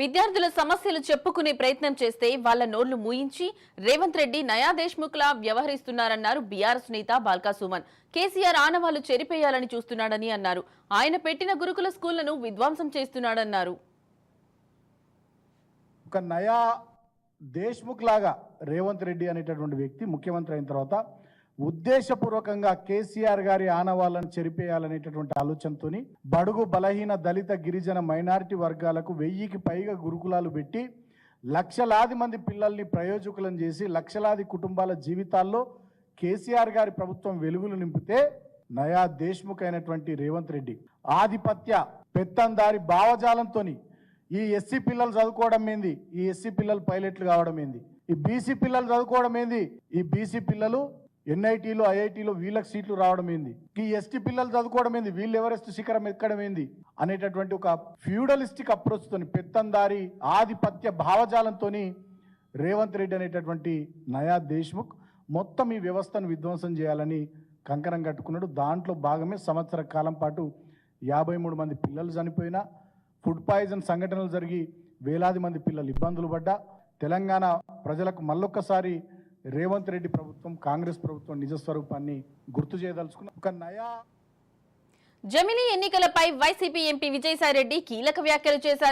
విద్యార్థుల సమస్యలు చెప్పుకునే ప్రయత్నం చేస్తే వాళ్ళ నోళ్ళు మూయించి రేవంత్ రెడ్డి నయా దేశ్ముఖ్లా వ్యవహరిస్తున్నారన్నారు బీఆర్ఎస్ నేత బాల్కా సుమన్. కేసీఆర్ ఆనవాళ్ళు చెరిపేయాలని చూస్తున్నాడని అన్నారు. ఆయన పెట్టిన గురుకుల స్కూళ్ళను విధ్వంసం చేస్తున్నాడన్నారు. ఒక నయా దేశ్ముఖ్ లాగా రేవంత్ రెడ్డి అనేటటువంటి వ్యక్తి ముఖ్యమంత్రి అయిన తర్వాత ఉద్దేశపూర్వకంగా కేసీఆర్ గారి ఆనవాళ్ళను చెరిపేయాలనేటటువంటి ఆలోచనతోని బడుగు బలహీన దళిత గిరిజన మైనారిటీ వర్గాలకు వెయ్యికి పైగా గురుకులాలు పెట్టి లక్షలాది మంది పిల్లల్ని ప్రయోజకులను చేసి లక్షలాది కుటుంబాల జీవితాల్లో కేసీఆర్ గారి ప్రభుత్వం వెలుగులు నింపితే నయా దేశ్ముఖ్ అయినటువంటి రేవంత్ రెడ్డి ఆధిపత్య పెత్తందారి భావజాలంతోని ఈ ఎస్సీ పిల్లలు చదువుకోవడం ఏంది? ఈ ఎస్సీ పిల్లలు పైలట్లు కావడం ఏంది? ఈ బీసీ పిల్లలు చదువుకోవడం ఏంది? ఈ బీసీ పిల్లలు ఎన్ఐటీలో ఐఐటీలో వీళ్ళకి సీట్లు రావడం ఏంది? ఈ ఎస్టీ పిల్లలు చదువుకోవడం ఏంది? వీళ్ళు ఎవరెస్ట్ శిఖరం ఎక్కడం ఏంది? అనేటటువంటి ఒక ఫ్యూడలిస్టిక్ అప్రోచ్ తోని పెత్తందారి ఆధిపత్య భావజాలంతోని రేవంత్ రెడ్డి అనేటటువంటి నయా దేశ్ముఖ్ మొత్తం ఈ వ్యవస్థను విధ్వంసం చేయాలని కంకణం కట్టుకున్నాడు. దాంట్లో భాగమే సంవత్సర కాలం పాటు యాభై మూడు మంది పిల్లలు చనిపోయినా ఫుడ్ పాయిజన్ సంఘటనలు జరిగి వేలాది మంది పిల్లలు ఇబ్బందులు పడ్డా తెలంగాణ ప్రజలకు మళ్ళొక్కసారి రేవంత్ రెడ్డి ప్రభుత్వం కాంగ్రెస్ ప్రభుత్వం నిజస్వరూపాన్ని గుర్తు చేయదలుచుకున్న. ఒక నయా జమినీ ఎన్నికలపై వైసీపీ ఎంపీ విజయసాయిరెడ్డి కీలక వ్యాఖ్యలు చేశారు.